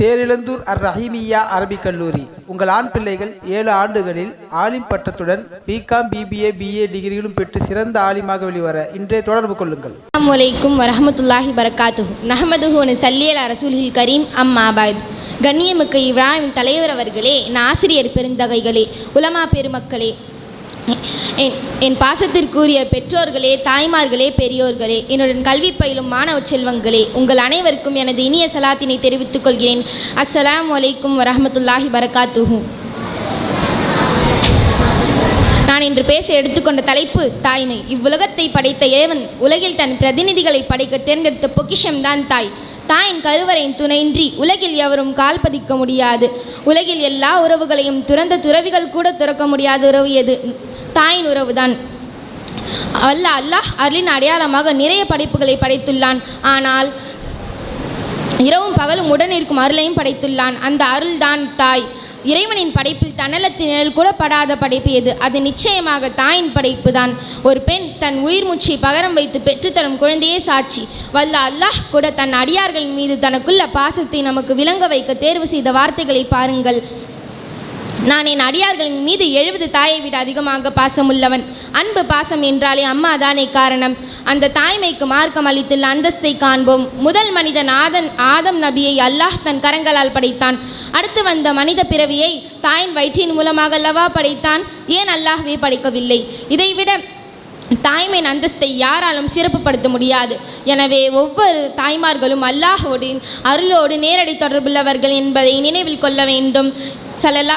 தேரிழந்தூர் அர் ரஹீமியா அரபிக் கல்லூரி. உங்கள் ஆண் பிள்ளைகள் ஏழு ஆண்டுகளில் ஆலிம் பட்டத்துடன் பிகாம் பிபிஏ பிஏ டிகிரிகளும் பெற்று சிறந்த ஆலிமாக வெளிவர இன்றைய தொடர்பு கொள்ளுங்கள். அஸ்ஸலாமு அலைக்கும் வரஹமத்துல்லாஹி வரகாத்துஹு. நஹமதுஹு சல்லியல் அரசூலில் கரீம். அம்மாபாத் கண்ணியமிக்க இவ்ராவின் தலைவர் அவர்களே நாசிரியர் ஆசிரியர் பெருந்தகைகளே உலமா பெருமக்களே என் என் பாசத்திற்குரிய பெற்றோர்களே தாய்மார்களே பெரியோர்களே என்னுடன் கல்வி பயிலும் மாணவ செல்வங்களே உங்கள் அனைவருக்கும் எனது இனிய சலாத்தினை தெரிவித்துக் கொள்கிறேன். அஸ்ஸலாம் அலைக்கும் வரமத்துல்லாஹி வரகாத்துஹூ நான் இன்று பேச எடுத்துக்கொண்ட தலைப்பு தாய்மை. இவ்வுலகத்தை படைத்த ஏவன் உலகில் தன் பிரதிநிதிகளை படைக்க தேர்ந்தெடுத்த பொக்கிஷம்தான் தாய். தாயின் கருவறையின் துணையின்றி உலகில் எவரும் கால் பதிக்க முடியாது. உலகில் எல்லா உறவுகளையும் துறந்த துறவிகள் கூட துறக்க முடியாத உறவு எது? தாயின் உறவுதான். அல்ல அல்லாஹ் அருளின் அடையாளமாக நிறைய படைப்புகளை படைத்துள்ளான். ஆனால் இரவும் பகலும் உடன் இருக்கும் அருளையும் படைத்துள்ளான். அந்த அருள்தான் தாய். இறைவனின் படைப்பில் தன்னலத்தின் கூடப்படாத கூட படாத படைப்பு எது? அது நிச்சயமாக தாயின் படைப்பு தான் ஒரு பெண் தன் உயிர் மூச்சை பகரம் வைத்து பெற்றுத்தரும் குழந்தையே சாட்சி. வல்ல அல்லாஹ் கூட தன் அடியார்களின் மீது தனக்குள்ள பாசத்தை நமக்கு விளங்க வைக்க தேர்வு செய்த வார்த்தைகளை பாருங்கள். நான் என் அடியார்களின் மீது எழுபது தாயை விட அதிகமாக பாசமுள்ளவன் அன்பு பாசம் என்றாலே அம்மா தானே காரணம். அந்த தாய்மைக்கு மார்க்கம் அளித்துள்ள அந்தஸ்தை காண்போம். முதல் மனிதன் ஆதன் ஆதம் நபியை அல்லாஹ் தன் கரங்களால் படைத்தான். அடுத்து வந்த மனித பிறவியை தாயின் வயிற்றின் மூலமாக அல்லவா படைத்தான்? ஏன் அல்லாஹ்வே படைக்கவில்லை? இதைவிட தாய்மையின் அந்தஸ்தை யாராலும் சிறப்புப்படுத்த முடியாது. எனவே ஒவ்வொரு தாய்மார்களும் அல்லாஹோடின் அருளோடு நேரடி தொடர்புள்ளவர்கள் என்பதை நினைவில் கொள்ள வேண்டும். சலல்லா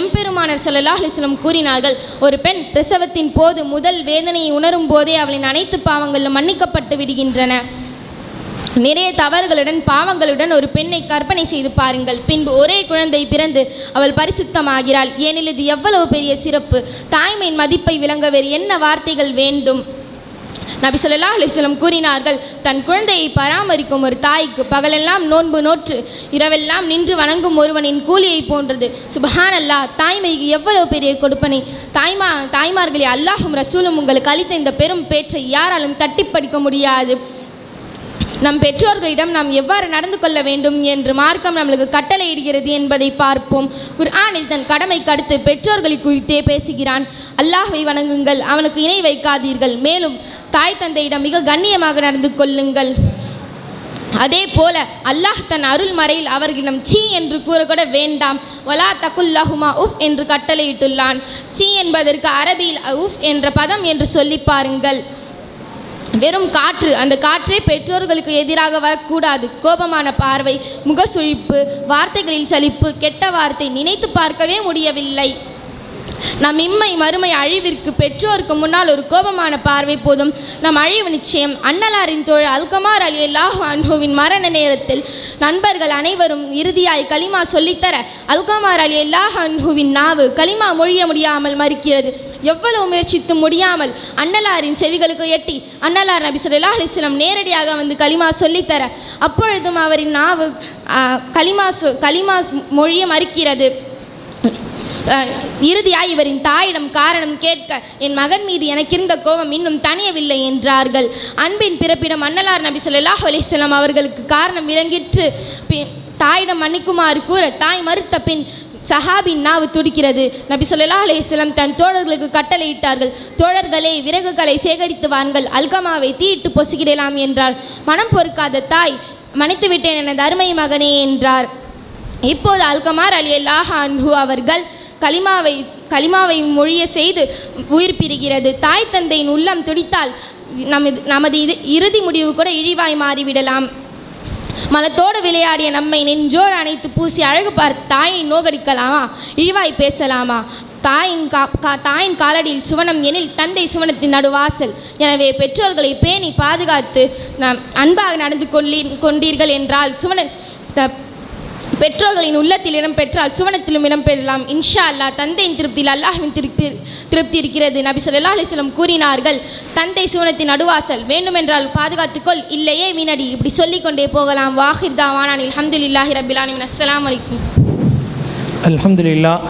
எம்பெருமானர் சலல்லா அலிஸ்லம் கூறினார்கள் ஒரு பெண் பிரசவத்தின் போது முதல் வேதனையை உணரும் போதே அவளின் அனைத்து பாவங்களும் மன்னிக்கப்பட்டு விடுகின்றன. நிறைய தவறுகளுடன் பாவங்களுடன் ஒரு பெண்ணை கற்பனை செய்து பாருங்கள். பின்பு ஒரே குழந்தை பிறந்து அவள் பரிசுத்தமாகிறாள். ஏனில் இது எவ்வளவு பெரிய சிறப்பு. தாய்மையின் மதிப்பை விளங்க வேறு என்ன வார்த்தைகள் வேண்டும்? நபி ஸல்லல்லாஹு கூறினார்கள் தன் குழந்தையை பராமரிக்கும் ஒரு தாய்க்கு பகலெல்லாம் நோன்பு நோற்று இரவெல்லாம் நின்று வணங்கும் ஒருவனின் கூலியை போன்றது. சுபஹான் அல்லாஹ் தாய்மைக்கு எவ்வளவு பெரிய கொடுப்பனை. தாய்மா தாய்மார்களே அல்லாஹும் ரசூலும் உங்களுக்கு அளித்த இந்த பெரும் பேற்றை யாராலும் தட்டி படிக்க முடியாது. நம் பெற்றோர்களிடம் நாம் எவ்வாறு நடந்து கொள்ள வேண்டும் என்று மார்க்கம் நம்மளுக்கு கட்டளையிடுகிறது என்பதை பார்ப்போம். குர்ஆனில் தன் கடமை கடுத்து பெற்றோர்களை குறித்தே பேசுகிறான். அல்லாஹை வணங்குங்கள் அவனுக்கு இணை வைக்காதீர்கள். மேலும் தாய் தந்தையிடம் மிக கண்ணியமாக நடந்து கொள்ளுங்கள். அதே போல அல்லாஹ் தன் அருள் மறையில் அவர்களிடம் சீ என்று கூறக்கூட வேண்டாம். ஒலா தகுல்லஹுமா உஃப் என்று கட்டளையிட்டுள்ளான். சீ என்பதற்கு அரபியில் உஃப் என்ற பதம் என்று சொல்லி பாருங்கள். வெறும் காற்று அந்த காற்றே பெற்றோர்களுக்கு எதிராக வரக்கூடாது. கோபமான பார்வை முகசுழிப்பு வார்த்தைகளில் சலிப்பு கெட்ட வார்த்தை நினைத்து பார்க்கவே முடியவில்லை. நம் இம்மை மறுமை அழிவிற்கு பெற்றோருக்கு முன்னால் ஒரு கோபமான பார்வை போதும். நம் அழிவு நிச்சயம் அன்னலாரின் தோழ் அல்கமார் அலி அல்லாஹ் அன்ஹுவின் மரண நேரத்தில் நண்பர்கள் அனைவரும் இறுதியாய் கலிமா சொல்லித்தர அல்கமார் அலி அல்லாஹ் அன்ஹுவின் நாவு கலிமா மொழிய முடியாமல் மறுக்கிறது. எவ்வளவு முயற்சித்தும் முடியாமல் அன்னலாரின் செவிகளுக்கு எட்டி அன்னலார் நபி ஸல்லல்லாஹு அலைஹி நேரடியாக வந்து களிமா சொல்லித்தர அப்பொழுதும் அவரின் நாவு களிமா சொ களிமா மொழிய மறுக்கிறது. இறுதியாய் இவரின் தாயிடம் காரணம் கேட்க என் மகன் மீது எனக்கிருந்த கோபம் இன்னும் தணியவில்லை என்றார்கள். அன்பின் பிறப்பிடம் அன்னலார் நபி சொல்லாஹ் அலைஹி அவர்களுக்கு காரணம் விளங்கிற்று. பின் தாயிடம் மன்னிக்குமாறு கூற தாய் மறுத்த பின் சஹாபின் நாவு துடிக்கிறது. நபி சொல்லா அலையம் தன் தோழர்களுக்கு கட்டளையிட்டார்கள். தோழர்களே விறகுகளை சேகரித்து வாங்கள் அல்கமாவை தீயிட்டு பொசுகிடலாம் என்றார். மனம் பொறுக்காத தாய் மன்னித்து விட்டேன் எனது அருமை மகனே என்றார். இப்போது அல்கமார் அலி அல்லாஹ் அன்ஹு அவர்கள் களிமாவை கலிமாவை மொழிய செய்து உயிர் பிரிகிறது. தாய் தந்தையின் உள்ளம் துடித்தால் நமது நமது இது இறுதி முடிவு கூட இழிவாய் மாறிவிடலாம். மலத்தோடு விளையாடிய நம்மை நெஞ்சோடு அணைத்து பூசி அழகு பார்த்து தாயை நோகடிக்கலாமா? இழிவாய் பேசலாமா? தாயின் கா கா- தாயின் காலடியில் சுவனம் எனில் தந்தை சுவனத்தின் நடுவாசல். எனவே பெற்றோர்களை பேணி பாதுகாத்து நாம் அன்பாக நடந்து கொள்ளி கொண்டீர்கள் என்றால் சுவன த- பெற்றோர்களின் உள்ளத்தில் இடம் பெற்றால் சுவனத்திலும் இடம் பெறலாம் இன்ஷா அல்லாஹ் தந்தையின் திருப்தியில் அல்லாஹின் திருப்தி திருப்தி இருக்கிறது. நபி சொல்லா அலிஸ்லம் கூறினார்கள் தந்தை சுவனத்தின் நடுவாசல் வேண்டுமென்றால் பாதுகாத்துக்கொள் இல்லையே வீணடி இப்படி சொல்லிக்கொண்டே போகலாம். வாஹிர் தாவானான் அல்ஹம்துலில்லாஹி ரபிலானின் அஸ்லாம் வலைக்கும் அலமதுல்லா அல்ஹம்துலில்லாஹ்.